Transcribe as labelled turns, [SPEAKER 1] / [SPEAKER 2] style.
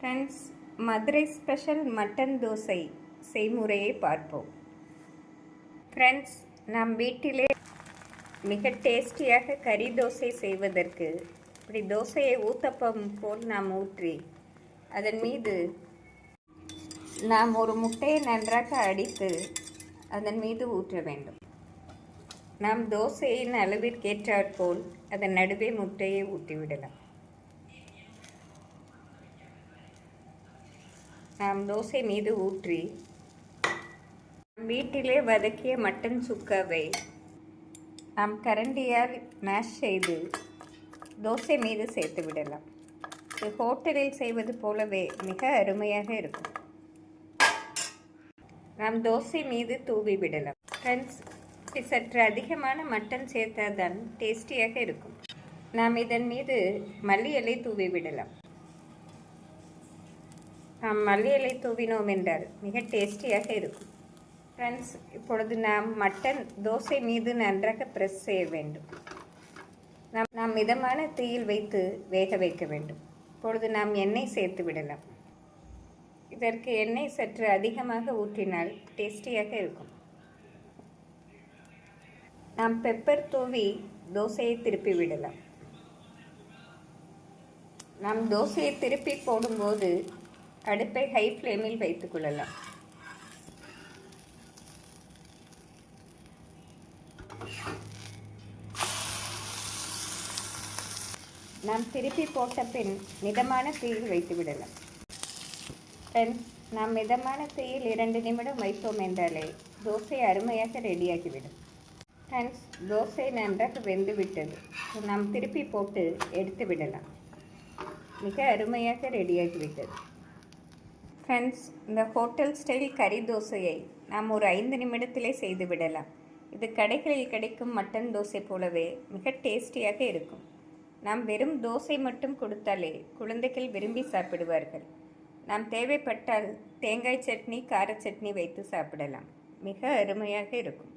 [SPEAKER 1] Friends Madurai special mutton dosa செய்முறையை பார்ப்போம். Friends நாம் வீட்டிலே மிக டேஸ்டியாக கறி தோசை செய்வதற்கு இப்படி தோசையை ஊத்தப்பம் போல் நாம் ஊற்றி அதன் மீது நாம் ஒரு முட்டையை நன்றாக அடித்து அதன் மீது ஊற்ற வேண்டும். நாம் தோசையின் அளவிற்கேற்றாற்போல் அதன் நடுவே முட்டையை ஊற்றிவிடலாம். நாம் தோசை மீது ஊற்றி வீட்டிலே வதக்கிய மட்டன் சுக்காவை நாம் கரண்டியால் மேஷ் செய்து தோசை மீது சேர்த்து விடலாம். இது ஹோட்டலில் செய்வது போலவே மிக அருமையாக இருக்கும். நாம் தோசை மீது தூவி விடலாம். ஃப்ரெண்ட்ஸ் இப்படி சற்று அதிகமான மட்டன் சேர்த்தாதான் டேஸ்டியாக இருக்கும். நாம் இதன் மீது மல்லியலை தூவி விடலாம். நாம் மல்லி இலை தூவினோம் என்றால் மிக டேஸ்டியாக இருக்கும். ஃப்ரெண்ட்ஸ் இப்பொழுது நாம் மட்டன் தோசை மீது நன்றாக ப்ரெஸ் செய்ய வேண்டும். நாம் நாம் மிதமான தீயில் வைத்து வேக வைக்க வேண்டும். இப்பொழுது நாம் எண்ணெய் சேர்த்து விடலாம். இதற்கு எண்ணெய் சற்று அதிகமாக ஊற்றினால் டேஸ்டியாக இருக்கும். நாம் பெப்பர் தூவி தோசையை திருப்பி விடலாம். நாம் தோசையை திருப்பி போடும்போது அடுப்பை ஹை ஃப்ளேமில் வைத்துக் கொள்ளலாம். நாம் திருப்பி போட்ட பின் மிதமான தீயில் வைத்து விடலாம். ஃப்ரெண்ட்ஸ் நாம் மிதமான தீயில் இரண்டு நிமிடம் வைத்தோம் என்றாலே தோசை அருமையாக ரெடியாகிவிடும். ஃப்ரெண்ட்ஸ் தோசை நன்றாக வெந்து விட்டது. நாம் திருப்பி போட்டு எடுத்து விடலாம். மிக அருமையாக ரெடியாகிவிட்டது. ஃப்ரெண்ட்ஸ் இந்த ஹோட்டல் ஸ்டைல் கறி தோசையை நாம் ஒரு ஐந்து நிமிடத்திலே செய்து விடலாம். இது கடைகளில் கிடைக்கும் மட்டன் தோசை போலவே மிக டேஸ்டியாக இருக்கும். நாம் வெறும் தோசை மட்டும் கொடுத்தாலே குழந்தைகள் விரும்பி சாப்பிடுவார்கள். நாம் தேவைப்பட்டால் தேங்காய் சட்னி கார சட்னி வைத்து சாப்பிடலாம். மிக அருமையாக இருக்கும்.